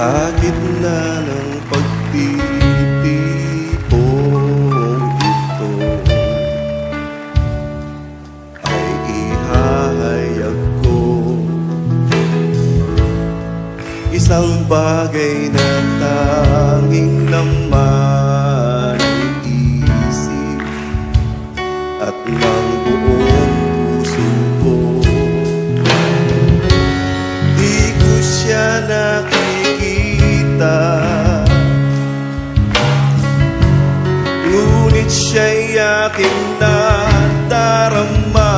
Sa gitna ng pagtitipong ito Ay ihahayag ko. Isang bagay na tanging naman kita Ngunit siya'y aking nadarama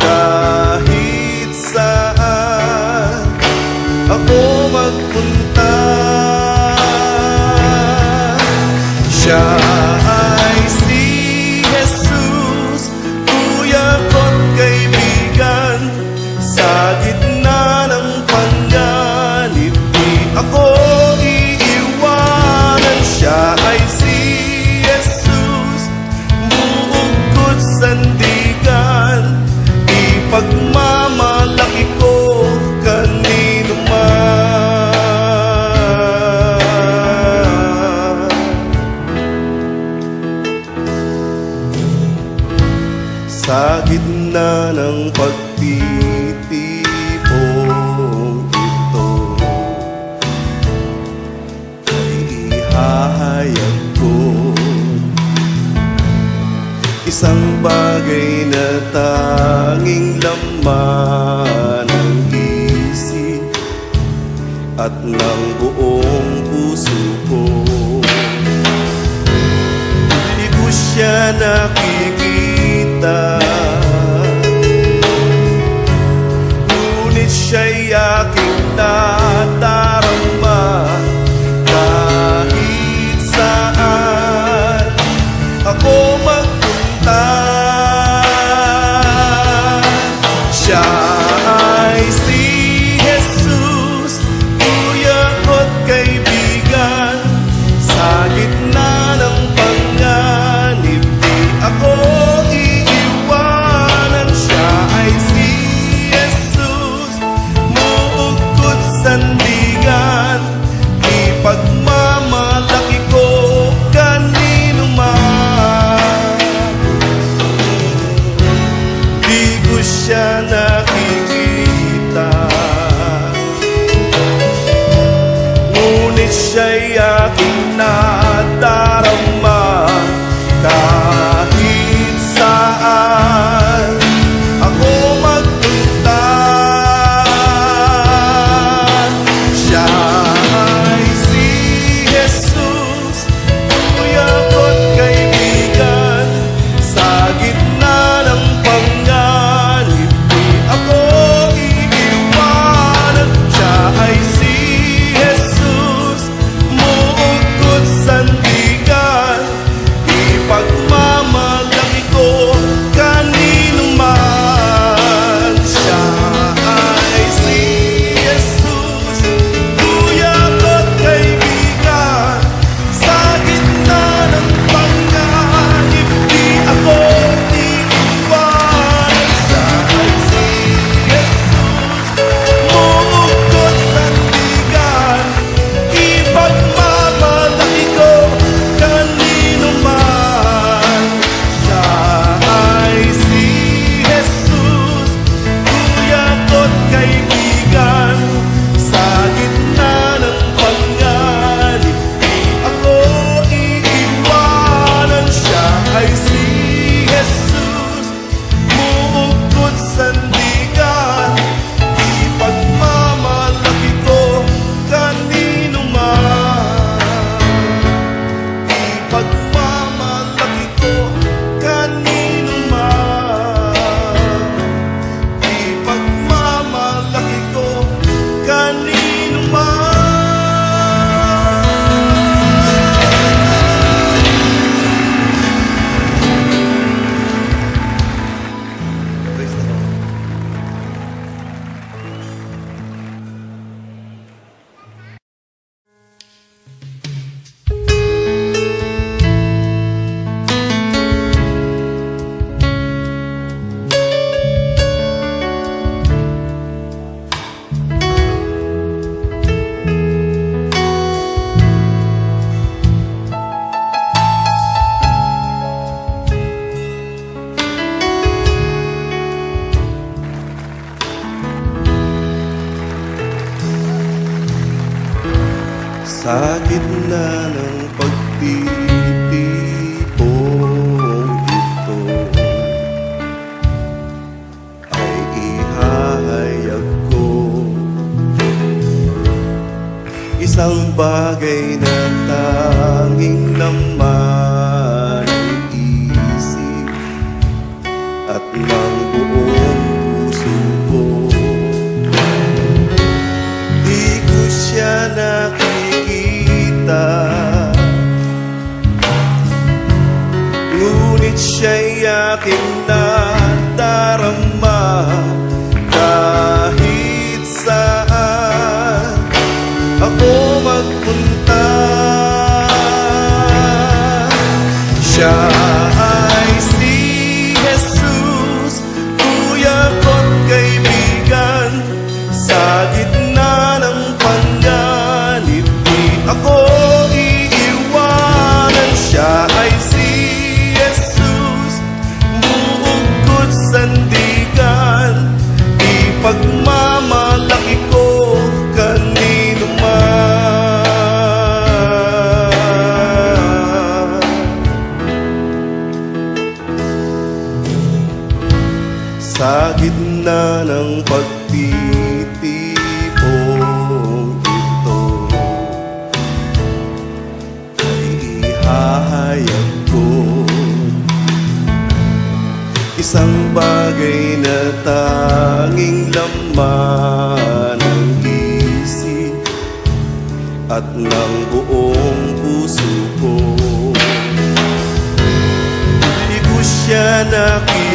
Kahit saan ako magpunta. Siya Isang bagay na tanging laman ng isip At ng buong puso ko. Hindi ko siya nakikita. gitna ng pagtitipong ito. Ay ihahayag ko. Isang bagay na tanging naman kita Ngunit siya'y aking nadarama Kahit saan ako magpunta. Siya Isang bagay na tanging laman ng isip At ng buong puso ko. Hindi ko siya nakita.